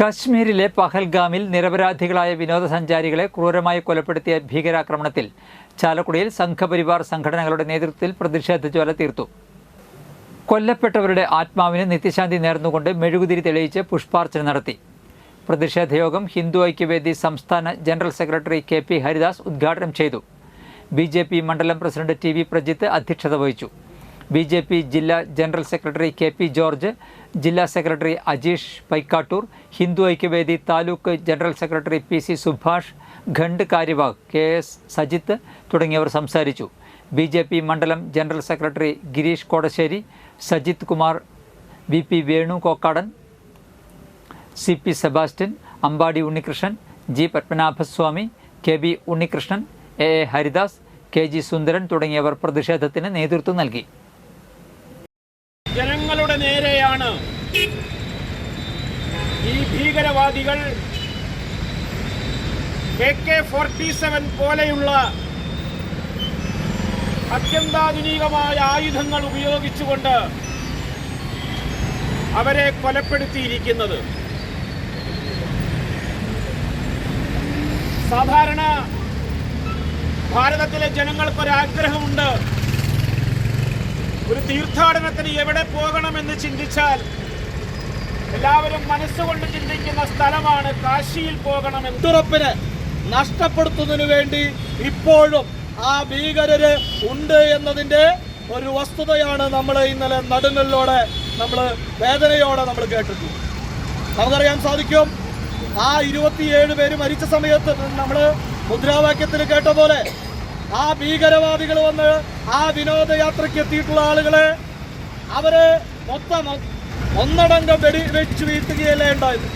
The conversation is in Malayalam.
കശ്മീരിലെ പഹൽഗാമിൽ നിരപരാധികളായ വിനോദസഞ്ചാരികളെ ക്രൂരമായി കൊലപ്പെടുത്തിയ ഭീകരാക്രമണത്തിൽ ചാലക്കുടിയിൽ സംഘപരിവാർ സംഘടനകളുടെ നേതൃത്വത്തിൽ പ്രതിഷേധ ജ്വല തീർത്തു. കൊല്ലപ്പെട്ടവരുടെ ആത്മാവിന് നിത്യശാന്തി നേർന്നുകൊണ്ട് മെഴുകുതിരി തെളിയിച്ച് പുഷ്പാർച്ചന നടത്തി. പ്രതിഷേധയോഗം ഹിന്ദു ഐക്യവേദി സംസ്ഥാന general secretary K P Haridas ഉദ്ഘാടനം ചെയ്തു. ബി മണ്ഡലം പ്രസിഡന്റ് ടി വി പ്രജിത്ത് അധ്യക്ഷത വഹിച്ചു. ബി ജെ പി ജില്ലാ general secretary K P George ജില്ലാ secretary Ajeesh Paikkattoor Hindu Aikyavedi taluk general secretary P C Subhash Khand Karyavah K S Sajith തുടങ്ങിയവർ സംസാരിച്ചു. ബി ജെ പി മണ്ഡലം general secretary Gireesh Kodassery Sajith Kumar V P Venu Kokkadan C P Sebastian Ambadi Unnikrishnan G Padmanabhaswamy K B Unnikrishnan A A Haridas K G Sundaran തുടങ്ങിയവർ പ്രതിഷേധത്തിന് നേതൃത്വം നൽകി. ജനങ്ങളുടെ നേരെയാണ്. ഈ ഭീകരവാദികൾ എ കെ ഫോർട്ടി സെവൻ പോലെയുള്ള അത്യന്താധുനികമായ ആയുധങ്ങൾ ഉപയോഗിച്ചുകൊണ്ട് അവരെ കൊലപ്പെടുത്തിയിരിക്കുന്നത്. സാധാരണ ഭാരതത്തിലെ ജനങ്ങൾക്കൊരാഗ്രഹമുണ്ട് തീർത്ഥാടനത്തിന് എവിടെ പോകണമെന്ന് ചിന്തിച്ചാൽ എല്ലാവരും മനസ്സുകൊണ്ട് ചിന്തിക്കുന്ന സ്ഥലമാണ് കാശിയിൽ പോകണമെന്ന്. ഉറപ്പിന് നഷ്ടപ്പെടുത്തുന്നതിന് വേണ്ടി ഇപ്പോഴും ആ ഭീകരര് ഉണ്ട് എന്നതിന്റെ ഒരു വസ്തുതയാണ് നമ്മൾ ഇന്നലെ നടുങ്ങളിലൂടെ നമ്മൾ വേദനയോടെ നമ്മൾ കേട്ടിട്ടുണ്ട്. നമുക്കറിയാൻ സാധിക്കും ആ ഇരുപത്തിയേഴ് പേര് മരിച്ച സമയത്ത് നമ്മൾ മുദ്രാവാക്യത്തിൽ കേട്ട പോലെ ആ ഭീകരവാദികൾ വന്ന് ആ വിനോദയാത്രയ്ക്ക് എത്തിയിട്ടുള്ള ആളുകളെ അവരെ മൊത്തം ഒന്നടങ്കം വെടി വെച്ച് വീഴ്ത്തുകയല്ലേ ഉണ്ടായത്.